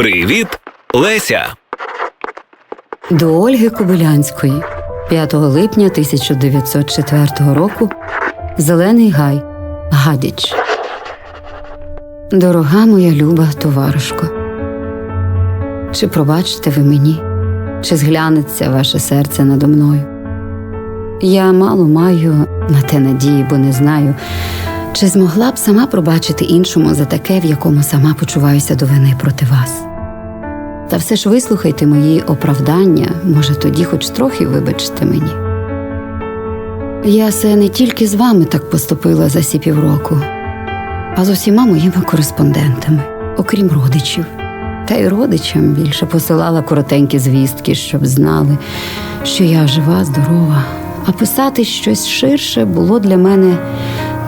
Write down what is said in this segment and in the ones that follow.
Привіт, Леся. До Ольги Кобилянської 5 липня 1904 року Зелений гай Гадіч. Дорога моя люба товаришко. Чи пробачите ви мені, чи зглянеться ваше серце надо мною? Я мало маю на те надії, бо не знаю, чи змогла б сама пробачити іншому за таке, в якому сама почуваюся до вини проти вас. Та все ж вислухайте мої оправдання, може, тоді хоч трохи вибачте мені. Я се не тільки з вами так поступила за сі півроку, а з усіма моїми кореспондентами, окрім родичів. Та й родичам більше посилала коротенькі звістки, щоб знали, що я жива, здорова, а писати щось ширше було для мене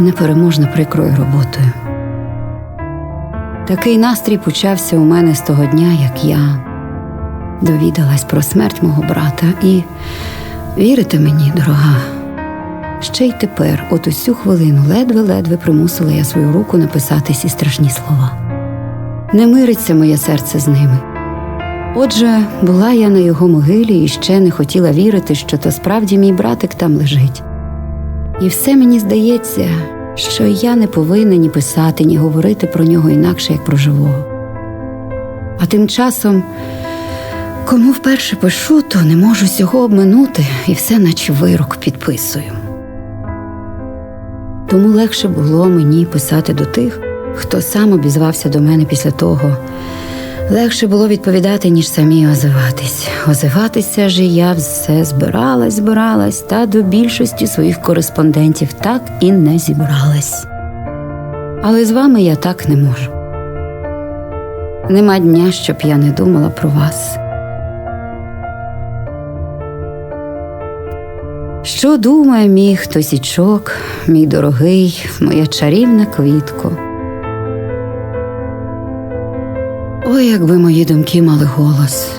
непереможно прикрою роботою. Такий настрій почався у мене з того дня, як я довідалась про смерть мого брата, і вірите мені, дорога, ще й тепер, от усю хвилину, ледве-ледве примусила я свою руку написати ці страшні слова. Не мириться моє серце з ними. Отже, була я на його могилі і ще не хотіла вірити, що то справді мій братик там лежить. І все мені здається, що я не повинна ні писати, ні говорити про нього інакше, як про живого. А тим часом, кому вперше пишу, то не можу цього обминути і все, наче вирок підписую. Тому легше було мені писати до тих, хто сам обізвався до мене після того. Легше було відповідати, ніж самі озиватись. Озиватися ж я все збиралась, збиралась, та до більшості своїх кореспондентів так і не зібралась. Але з вами я так не можу. Нема дня, щоб я не думала про вас. Що думає мій хтосічок, мій дорогий, моя чарівна квітко? Ой, якби мої думки мали голос,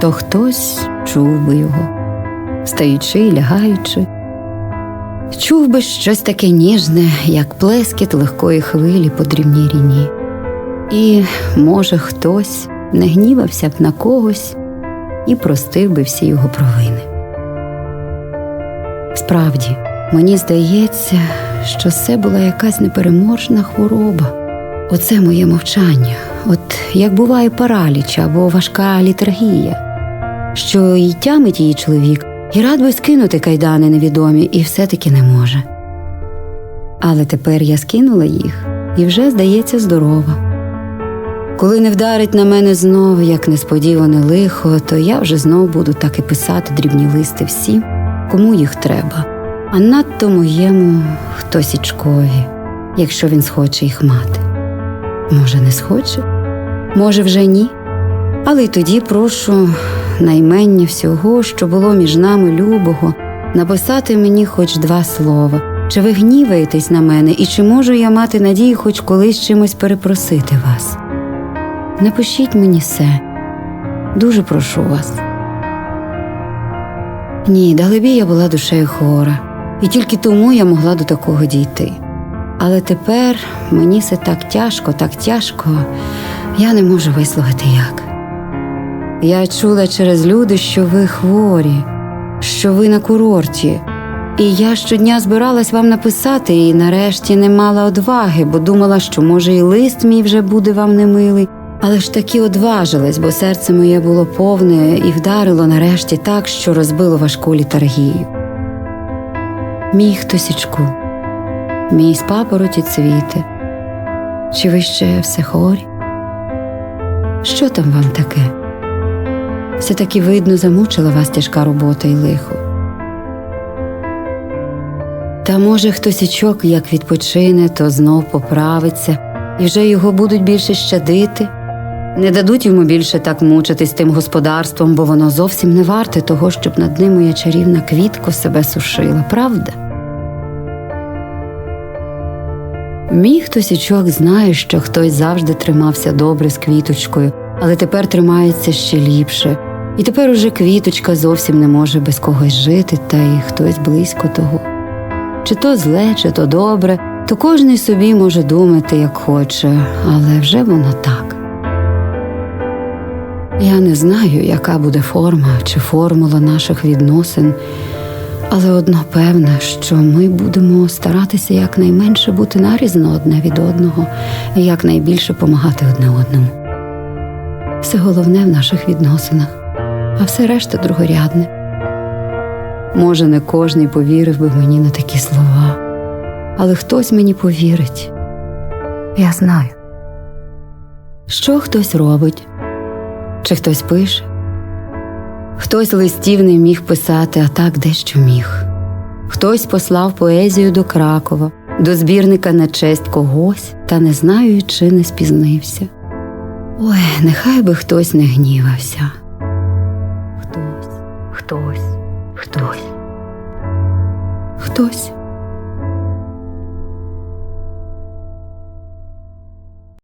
то хтось чув би його, стаючи і лягаючи, чув би щось таке ніжне, як плескіт легкої хвилі по дрібній ріні. І, може, хтось не гнівався б на когось і простив би всі його провини. Справді, мені здається, що це була якась непереможна хвороба. Оце моє мовчання, от як буває параліч або важка літаргія, що й тямить її чоловік, і рад би скинути кайдани невідомі, і все-таки не може. Але тепер я скинула їх і вже, здається, здорова. Коли не вдарить на мене знов, як несподіване лихо, то я вже знов буду так і писати дрібні листи всім, кому їх треба, а надто моєму хтосічкові, якщо він схоче їх мати. Може, не схоче, може, вже ні. Але й тоді прошу наймення всього, що було між нами любого, написати мені хоч два слова. Чи ви гніваєтесь на мене, і чи можу я мати надію хоч колись чимось перепросити вас? Напишіть мені все, дуже прошу вас. Ні, далебі я була душею хвора, і тільки тому я могла до такого дійти. Але тепер мені все так тяжко, так тяжко, я не можу висловити як. Я чула через люди, що ви хворі, що ви на курорті, і я щодня збиралась вам написати, і нарешті не мала одваги, бо думала, що, може, і лист мій вже буде вам немилий, але ж таки одважилась, бо серце моє було повне і вдарило нарешті так, що розбило важку літаргію. Мій хтосічку мій з папороті цвіте. Чи ви ще все хорі? Що там вам таке? Все таки видно, замучила вас тяжка робота і лихо. Та може хтосічок, як відпочине, то знов поправиться, і вже його будуть більше щадити. Не дадуть йому більше так мучитись тим господарством, бо воно зовсім не варте того, щоб над ним моя чарівна квітко себе сушила, правда? Мій хтосічок знає, що хтось завжди тримався добре з квіточкою, але тепер тримається ще ліпше. І тепер уже квіточка зовсім не може без когось жити, та й хтось близько того. Чи то зле, чи то добре, то кожний собі може думати, як хоче, але вже воно так. Я не знаю, яка буде форма чи формула наших відносин, але одно певне, що ми будемо старатися якнайменше бути нарізно одне від одного і якнайбільше помагати одне одному. Все головне в наших відносинах, а все решта другорядне. Може, не кожний повірив би мені на такі слова, але хтось мені повірить. Я знаю. Що хтось робить, чи хтось пише. Хтось листів не міг писати, а так дещо міг. Хтось послав поезію до Кракова, до збірника на честь когось, та не знаю, чи не спізнився. Ой, нехай би хтось не гнівався. Хтось, хтось, хтось. Хтось.